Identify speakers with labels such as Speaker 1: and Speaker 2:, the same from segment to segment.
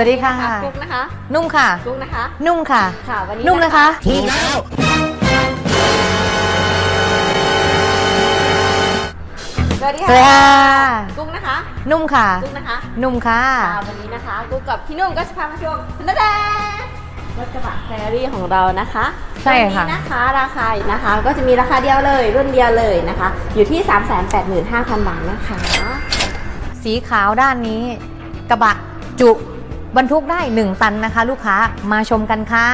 Speaker 1: สวัสดีค่ะ
Speaker 2: กุ๊กนะคะ
Speaker 1: นุ่มค่ะ
Speaker 2: กุ๊กนะคะ
Speaker 1: นุ่มค่ะ
Speaker 2: ค่ะวันนี้
Speaker 1: นุ่มนะคะ
Speaker 3: ถูกแล้ว
Speaker 2: สวัสดี
Speaker 1: สวัสดี
Speaker 2: ค่ะ
Speaker 1: ค่ะ
Speaker 2: กุ๊กนะคะ
Speaker 1: นุ่มค่ะ
Speaker 2: กุ๊กนะคะ
Speaker 1: นุ่มค่ะ
Speaker 2: ค่ะวันนี้นะคะ กุ๊กกับพี่นุ่มก็จะพามาชมนาดารถกระบะแครี่ของเรานะคะ
Speaker 1: ใช่ค่ะ
Speaker 2: วันนี้นะคะราคานะคะ ก็จะมีราคาเดียวเลย รุ่นเดียวเลยนะคะ อยู่ที่ 385,000 บาทนะคะ
Speaker 1: สีขาวด้านนี้ กระบะจุ บรรทุกได้ 1 ตันนะคะ ลูกค้ามาชมกันค่ะ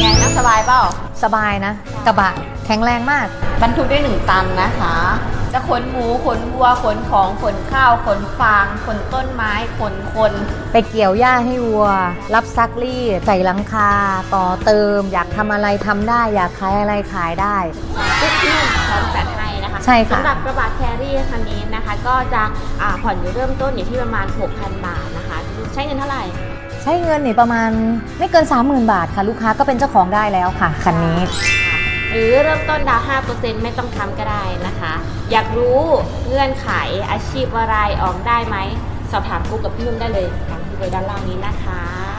Speaker 2: ไงนั่งสบายเปล่า
Speaker 1: สบายนะ กระบะแข็งแรงมาก
Speaker 2: บรรทุกได้หนึ่งตันนะคะ จะขนหมูขนวัวขนของขนข้าวขนฟางขนต้นไม้ขนคน
Speaker 1: ไปเกี่ยวหญ้าให้วัว รับซักรีดใส่หลังคา ต่อเติม อยากทำอะไรทำได้ อยากขายอะไรขายได้
Speaker 2: ทุกที่พร้อมจัดให้นะคะ
Speaker 1: ใช่ค่ะ
Speaker 2: สำหรับกระบะแครี่คันนี้นะคะ ก็จะอ่าผ่อนอยู่เริ่มต้นอยู่ที่ประมาณ 6,000 บาทนะคะ ใช้เงินเท่าไหร่
Speaker 1: ใช้เงินเนี่ยประมาณไม่เกิน 30,000 บาทค่ะ ลูกค้าก็เป็นเจ้าของได้แล้วค่ะคันนี้
Speaker 2: ค่ะ หรือเริ่มต้นดาว5%ไม่ต้องทำก็ได้นะคะ อยากรู้เงื่อนไขอาชีพอะไรออกได้ไหม สอบถามกูกับพี่นุ่มได้เลยตามที่เบอร์ด้านล่างนี้นะคะ